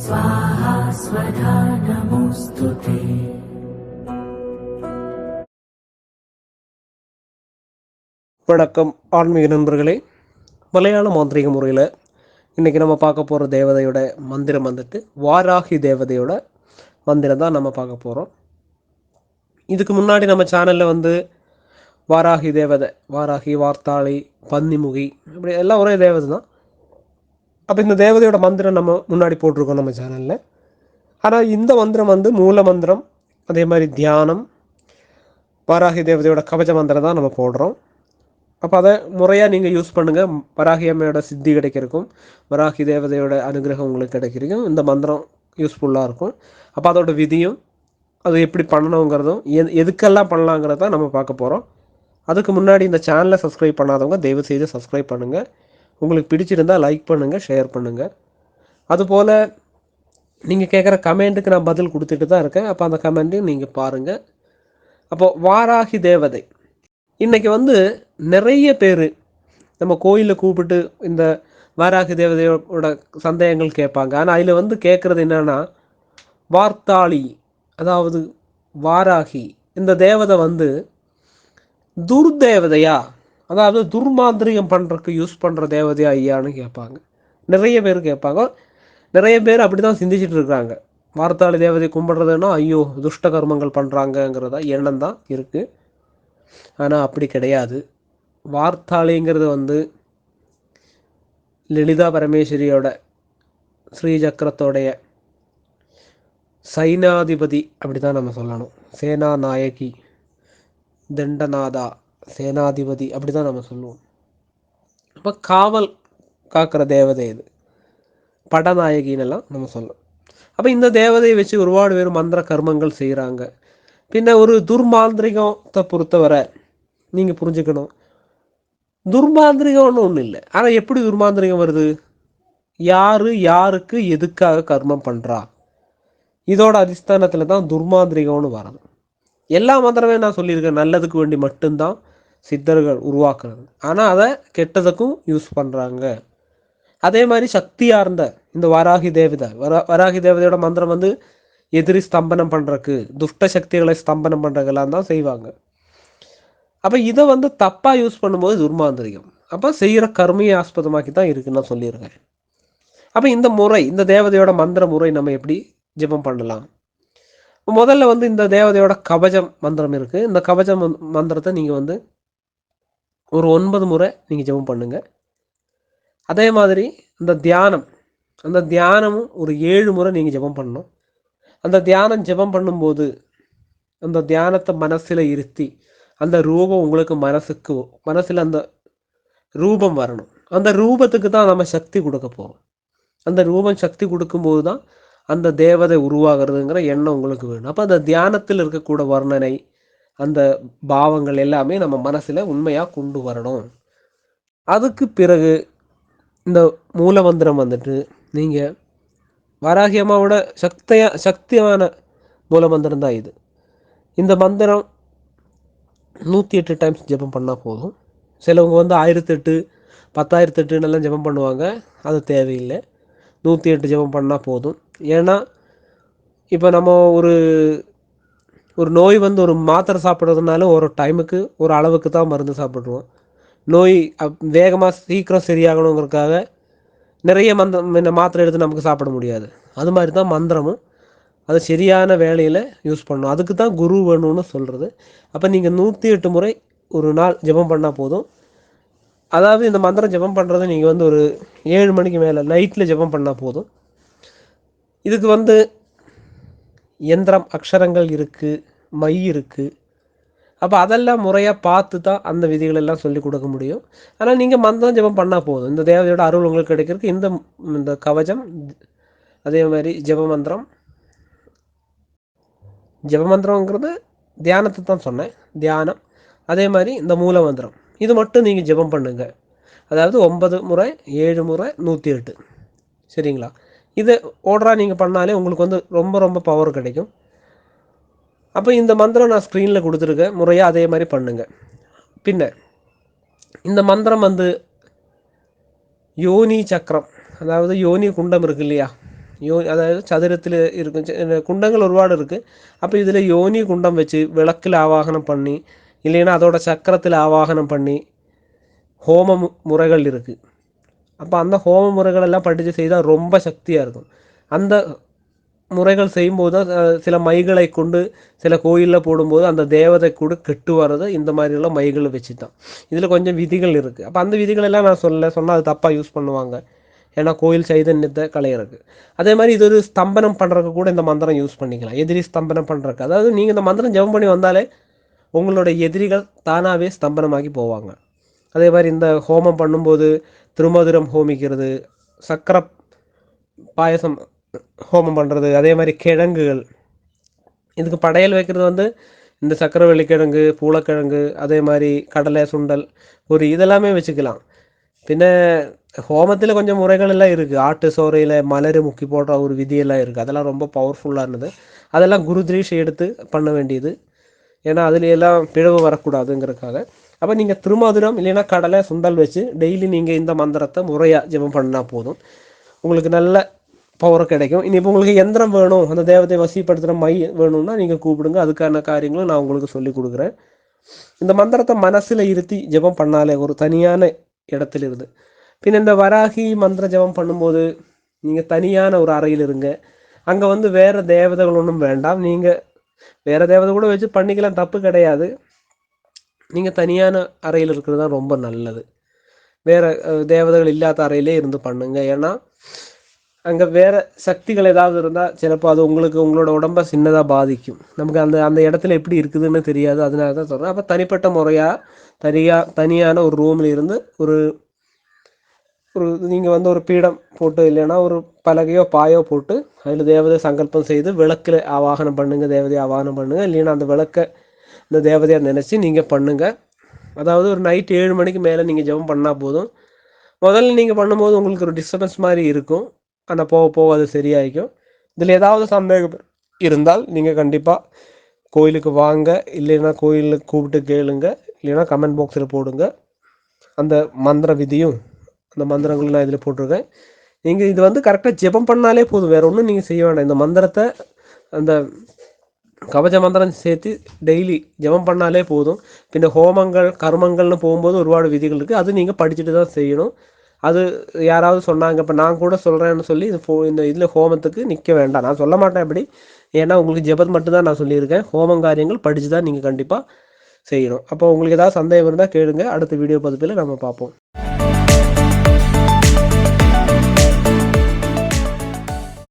मात्रे स्वाहा स्वधा नमोऽस्तु ते வணக்கம் ஆன்மீக நண்பர்களே மலையாள மாந்திரிக முறையில் இன்றைக்கி நம்ம பார்க்க போகிற தேவதையோட மந்திரம் வந்துட்டு வாராகி தேவதையோட மந்திரம் தான் நம்ம பார்க்க போகிறோம் இதுக்கு முன்னாடி நம்ம சேனலில் வந்து வாராகி தேவதை வாராகி வார்த்தாளி பன்னிமுகி இப்படி எல்லாம் ஒரே தேவதை தான் அப்போ இந்த தேவதையோட மந்திரம் நம்ம முன்னாடி போட்டிருக்கோம் நம்ம சேனலில் ஆனால் இந்த மந்திரம் வந்து மூல மந்திரம் அதே மாதிரி தியானம் வராகி தேவதையோட கவச மந்திரம் தான் நம்ம போடுறோம். அப்போ அதை முறையாக நீங்கள் யூஸ் பண்ணுங்கள் வராகி அம்மையோட சித்தி கிடைக்கிறக்கும் வராகி தேவதையோட அனுகிரகம் உங்களுக்கு கிடைக்கிறக்கும் இந்த மந்திரம் யூஸ்ஃபுல்லாக இருக்கும். அப்போ அதோட விதியும் அது எப்படி பண்ணணுங்கிறதும் எது எதுக்கெல்லாம் பண்ணலாங்கிறத நம்ம பார்க்க போகிறோம் அதுக்கு முன்னாடி இந்த சேனலை சப்ஸ்கிரைப் பண்ணாதவங்க தயவு செய்து சப்ஸ்கிரைப் பண்ணுங்கள் உங்களுக்கு பிடிச்சிருந்தால் லைக் பண்ணுங்கள் ஷேர் பண்ணுங்கள் அதுபோல் நீங்கள் கேட்குற கமெண்ட்டுக்கு நான் பதில் கொடுத்துட்டு தான் இருக்கேன். அப்போ அந்த கமெண்ட்டையும் நீங்கள் பாருங்கள் அப்போது வாராகி தேவதை. இன்றைக்கி வந்து நிறைய பேர் நம்ம கோயிலில் கூப்பிட்டு இந்த வாராகி தேவதையோட சந்தேகங்கள் கேட்பாங்க. ஆனால் அதில் வந்து கேட்குறது என்னென்னா வார்த்தாளி அதாவது வாராகி இந்த தேவதை வந்து துர்தேவதையா? அதாவது துர்மாந்திரிகம் பண்ணுறதுக்கு யூஸ் பண்ணுற தேவதையா ஐயான்னு கேட்பாங்க. நிறைய பேர் கேட்பாங்க. நிறைய பேர் அப்படி தான் சிந்திச்சுட்டு இருக்கிறாங்க வார்த்தாளி தேவதை கும்பிட்றதுன்னா ஐயோ துஷ்ட கர்மங்கள் பண்ணுறாங்கங்கிறதா எண்ணம் தான் இருக்குது ஆனால் அப்படி கிடையாது. வார்த்தாளிங்கிறது வந்து லலிதா பரமேஸ்வரியோட ஸ்ரீசக்கரத்தோடைய சைனாதிபதி அப்படி தான் நம்ம சொல்லணும். சேனா நாயகி தண்டநாதா. சேனாதிபதி அப்படி தான் நம்ம சொல்லுவோம். அப்போ காவல் காக்கிற தேவதை இது. படநாயகின்னெல்லாம் நம்ம சொல்லலாம். அப்போ இந்த தேவதையை வச்சு ஒருபாடு பேர் மந்திர கர்மங்கள் செய்கிறாங்க பின்ன ஒரு துர்மாந்திரிகத்தை பொறுத்தவரை நீங்கள் புரிஞ்சுக்கணும். துர்மாந்திரிகம்னு ஒன்றும் இல்லை. ஆனால் எப்படி துர்மாந்திரிகம் வருது? யார் யாருக்கு எதுக்காக கர்மம் பண்ணுறா இதோட அதிஸ்தானத்தில் தான் துர்மாந்திரிகம்னு வரது எல்லா மந்திரமே நான் சொல்லியிருக்கேன். நல்லதுக்கு வேண்டி மட்டும்தான். சித்தர்கள் உருவாக்குறது. ஆனால் அதை கெட்டதுக்கும் யூஸ் பண்ணுறாங்க அதே மாதிரி சக்தியார்ந்த இந்த வராகி தேவதை. வரா வராகி தேவதையோட மந்திரம் வந்து எதிரி ஸ்தம்பனம் பண்ணுறக்கு துஷ்ட சக்திகளை ஸ்தம்பனம் பண்ணுறதுக்கெல்லாம் தான் செய்வாங்க. அப்போ இதை வந்து தப்பாக யூஸ் பண்ணும்போது துர்மாந்திரிகம் அப்போ செய்கிற கருமையை ஆஸ்பதமாக்கி தான் இருக்குன்னு நான் சொல்லியிருக்கேன். அப்போ இந்த முறை இந்த தேவதையோட மந்திர முறை நம்ம எப்படி ஜெபம் பண்ணலாம்? முதல்ல வந்து இந்த தேவதையோட கவஜம் மந்திரம் இருக்குது இந்த கவஜம் மந்திரத்தை நீங்கள் வந்து ஒரு ஒன்பது முறை நீங்கள் ஜெபம் பண்ணுங்க. அதே மாதிரி இந்த தியானம் அந்த தியானமும் ஒரு ஏழு முறை நீங்கள் ஜெபம் பண்ணணும். அந்த தியானம் ஜெபம் பண்ணும்போது அந்த தியானத்தை மனசில் இருத்தி அந்த ரூபம் உங்களுக்கு மனசுக்கு மனசில் அந்த ரூபம் வரணும். அந்த ரூபத்துக்கு தான் நம்ம சக்தி கொடுக்க போகிறோம் அந்த ரூபம் சக்தி கொடுக்கும்போது தான் அந்த தேவதை உருவாகிறதுங்கிற எண்ணம் உங்களுக்கு வேணும். அப்போ அந்த தியானத்தில் இருக்கக்கூட வர்ணனை அந்த பாவங்கள் எல்லாமே நம்ம மனசில் உண்மையாக கொண்டு வரணும். அதுக்கு பிறகு இந்த மூலமந்திரம் வந்துட்டு நீங்கள் வராகியமாவோட சக்தியா சக்தியான மூலமந்திரம் தான் இது. இந்த மந்திரம் நூற்றி எட்டு டைம்ஸ் ஜெபம் பண்ணால் போதும். சிலவங்க வந்து ஆயிரத்தெட்டு பத்தாயிரத்தெட்டுன்னெல்லாம் ஜெபம் பண்ணுவாங்க. அது தேவையில்லை. நூற்றி எட்டு ஜெபம் பண்ணால் போதும். ஏன்னா இப்போ நம்ம ஒரு ஒரு நோய் வந்து ஒரு மாத்திரை சாப்பிட்றதுனால ஒரு டைமுக்கு ஒரு அளவுக்கு தான் மருந்து சாப்பிட்ருவோம் நோய் வேகமாக சீக்கிரம் சரியாகணுங்கிறதுக்காக நிறைய மந்த இந்த மாத்திரை எடுத்து நமக்கு சாப்பிட முடியாது. அது மாதிரி தான் மந்திரமும். அது சரியான வேலையில் யூஸ் பண்ணணும். அதுக்கு தான் குரு வேணும்னு சொல்கிறது அப்போ நீங்கள் நூற்றி எட்டு முறை ஒரு நாள் ஜெபம் பண்ணால் போதும். அதாவது இந்த மந்திரம் ஜெபம் பண்ணுறது நீங்கள் வந்து ஒரு ஏழு மணிக்கு மேலே நைட்டில் ஜெபம் பண்ணால் போதும். இதுக்கு வந்து எந்திரம் அக்ஷரங்கள் இருக்குது மை இருக்குது அப்போ அதெல்லாம் முறையாக பார்த்து தான் அந்த விதிகள் எல்லாம் சொல்லி கொடுக்க முடியும். ஆனால் நீங்கள் மந்திரம் ஜெபம் பண்ணால் போதும். இந்த தேவதையோட அருள் உங்களுக்கு கிடைக்கிறதுக்கு இந்த இந்த கவச்சம் அதே மாதிரி ஜெப மந்திரம். ஜெப மந்திரங்கிறது தியானத்தை தான் சொன்னேன். தியானம். அதே மாதிரி இந்த மூல மந்திரம். இது மட்டும் நீங்கள் ஜெபம் பண்ணுங்கள் அதாவது ஒன்பது முறை ஏழு முறை நூற்றி எட்டு. சரிங்களா? இது ஓடராக நீங்கள் பண்ணாலே உங்களுக்கு வந்து ரொம்ப ரொம்ப பவர் கிடைக்கும். அப்போ இந்த மந்திரம் நான் ஸ்க்ரீனில் கொடுத்துருக்கேன். முறையாக அதே மாதிரி பண்ணுங்கள் பின்ன இந்த மந்திரம் வந்து யோனி சக்கரம். அதாவது யோனி குண்டம் இருக்குது இல்லையா? யோ அதாவது சதுரத்தில் இருக்கும். குண்டங்கள் ஒருபாடு இருக்குது அப்போ இதில் யோனி குண்டம் வச்சு விளக்கில் ஆவாகனம் பண்ணி இல்லைன்னா அதோட சக்கரத்தில் ஆவாகனம் பண்ணி ஹோம முறைகள் இருக்குது அப்போ அந்த ஹோம முறைகள் எல்லாம் படித்து செய்தால் ரொம்ப சக்தியாக இருக்கும். அந்த முறைகள் செய்யும்போது தான் சில மைகளை கொண்டு சில கோயிலில் போடும்போது அந்த தேவதை கூட கெட்டு வர்றது இந்த மாதிரிയുള്ള மைகளை வச்சு தான் இதில் கொஞ்சம் விதிகள் இருக்குது அப்போ அந்த விதிகள் எல்லாம் நான் சொல்ல சொன்னால் அது தப்பாக யூஸ் பண்ணுவாங்க. ஏன்னா கோயில் சைதன்யத்தை கலையிறக்கு அதே மாதிரி இது ஒரு ஸ்தம்பனம் பண்ணுறதுக்கு கூட இந்த மந்திரம் யூஸ் பண்ணிக்கலாம். எதிரி ஸ்தம்பனம் பண்ணுறக்கு அதாவது நீங்கள் இந்த மந்திரம் ஜெபம் பண்ணி வந்தாலே உங்களுடைய எதிரிகள் தானாகவே ஸ்தம்பனமாகி போவாங்க. அதே மாதிரி இந்த ஹோமம் பண்ணும்போது திருமதுரம் ஹோமிக்கிறது சக்கர பாயசம் ஹோமம் பண்ணுறது அதே மாதிரி கிழங்குகள். இதுக்கு படையல் வைக்கிறது வந்து இந்த சக்கரவள்ளி கிழங்கு பூளக்கிழங்கு அதே மாதிரி கடலை சுண்டல் ஒரு இதெல்லாமே வச்சுக்கலாம். பின்ன ஹோமத்தில் கொஞ்சம் முறைகள் எல்லாம் இருக்குது ஆட்டு சோறையில் மலர் முக்கி போடுற ஒரு விதியெல்லாம் இருக்குது அதெல்லாம் ரொம்ப பவர்ஃபுல்லானது அதெல்லாம் குருதிரீஷ் எடுத்து பண்ண வேண்டியது. ஏன்னா அதுல எல்லாம் பிழவு வரக்கூடாதுங்கிறதுக்காக. அப்போ நீங்கள் திருமதுரம் இல்லைன்னா கடலை சுண்டல் வச்சு டெய்லி நீங்கள் இந்த மந்திரத்தை முறையாக ஜெபம் பண்ணால் போதும். உங்களுக்கு நல்ல பவர் கிடைக்கும். இனி இப்போ உங்களுக்கு எந்திரம் வேணும் அந்த தேவதை வசிப்படுத்துகிற மை வேணும்னா நீங்கள் கூப்பிடுங்க. அதுக்கான காரியங்களும் நான் உங்களுக்கு சொல்லி கொடுக்குறேன். இந்த மந்திரத்தை மனசில் இருத்தி ஜெபம் பண்ணாலே ஒரு தனியான இடத்துல இருந்து பின் இந்த வராகி மந்திர ஜெபம் பண்ணும்போது நீங்கள் தனியான ஒரு அறையில் இருங்க. அங்கே வந்து வேறு தேவதைகள் ஒன்றும் வேண்டாம். நீங்கள் வேறு தேவதை கூட வச்சு பண்ணிக்கலாம் தப்பு கிடையாது. நீங்கள் தனியான அறையில் இருக்கிறது தான் ரொம்ப நல்லது. வேறு தேவதைகள் இல்லாத அறையிலே இருந்து பண்ணுங்க. ஏன்னா அங்கே வேறு சக்திகள் ஏதாவது இருந்தால் சிலப்போ அது உங்களுக்கு உங்களோட உடம்பை சின்னதாக பாதிக்கும். நமக்கு அந்த அந்த இடத்துல எப்படி இருக்குதுன்னு தெரியாது. அதனால தான் சொல்கிறேன் அப்போ தனிப்பட்ட முறையாக தனியாக தனியான ஒரு ரூமில் இருந்து ஒரு ஒரு நீங்கள் வந்து ஒரு பீடம் போட்டு இல்லைன்னா ஒரு பலகையோ பாயோ போட்டு அதில் தேவதை சங்கல்பம் செய்து விளக்கில் ஆவாகனம் பண்ணுங்கள் தேவதையை ஆவாகனம் பண்ணுங்கள் இல்லைன்னா அந்த விளக்கை இந்த தேவதையாக நினச்சி நீங்கள் பண்ணுங்கள் அதாவது ஒரு நைட் ஏழு மணிக்கு மேலே நீங்கள் ஜெபம் பண்ணால் போதும். முதல்ல நீங்கள் பண்ணும்போது உங்களுக்கு ஒரு டிஸ்டர்பன்ஸ் மாதிரி இருக்கும். ஆனால் போக போக அது சரியாயிக்கும். இதில் ஏதாவது சந்தேகம் இருந்தால் நீங்கள் கண்டிப்பாக கோயிலுக்கு வாங்க. இல்லைன்னா கோயிலுக்கு கூப்பிட்டு கேளுங்க. இல்லைன்னா கமெண்ட் பாக்ஸில் போடுங்க. அந்த மந்திர விதியும் அந்த மந்திரங்களும் நான் இதில் போட்டிருக்கேன். நீங்கள் இது வந்து கரெக்டாக ஜெபம் பண்ணாலே போதும். வேறு ஒன்றும் நீங்கள் செய்ய வேண்டாம். இந்த மந்திரத்தை அந்த கவச மந்திரம் சேர்த்து டெய்லி ஜெபம் பண்ணாலே போதும். பின்ன ஹோமங்கள் கர்மங்கள்னு போகும்போது ஒருபாடு விதிகள் இருக்குது அது நீங்கள் படிச்சுட்டு தான் செய்யணும். அது யாராவது சொன்னாங்க இப்போ நான் கூட சொல்கிறேன்னு சொல்லி இந்த ஃபோ இந்த இதில் ஹோமத்துக்கு நிற்க வேண்டாம். நான் சொல்ல மாட்டேன் அப்படி. ஏன்னா உங்களுக்கு ஜபத் மட்டும்தான் நான் சொல்லியிருக்கேன். ஹோமம் காரியங்கள் படித்து தான் நீங்கள் கண்டிப்பாக செய்யணும். அப்போ உங்களுக்கு ஏதாவது சந்தேகம் இருந்தால் கேளுங்க. அடுத்த வீடியோ பதிப்பில் நம்ம பார்ப்போம்.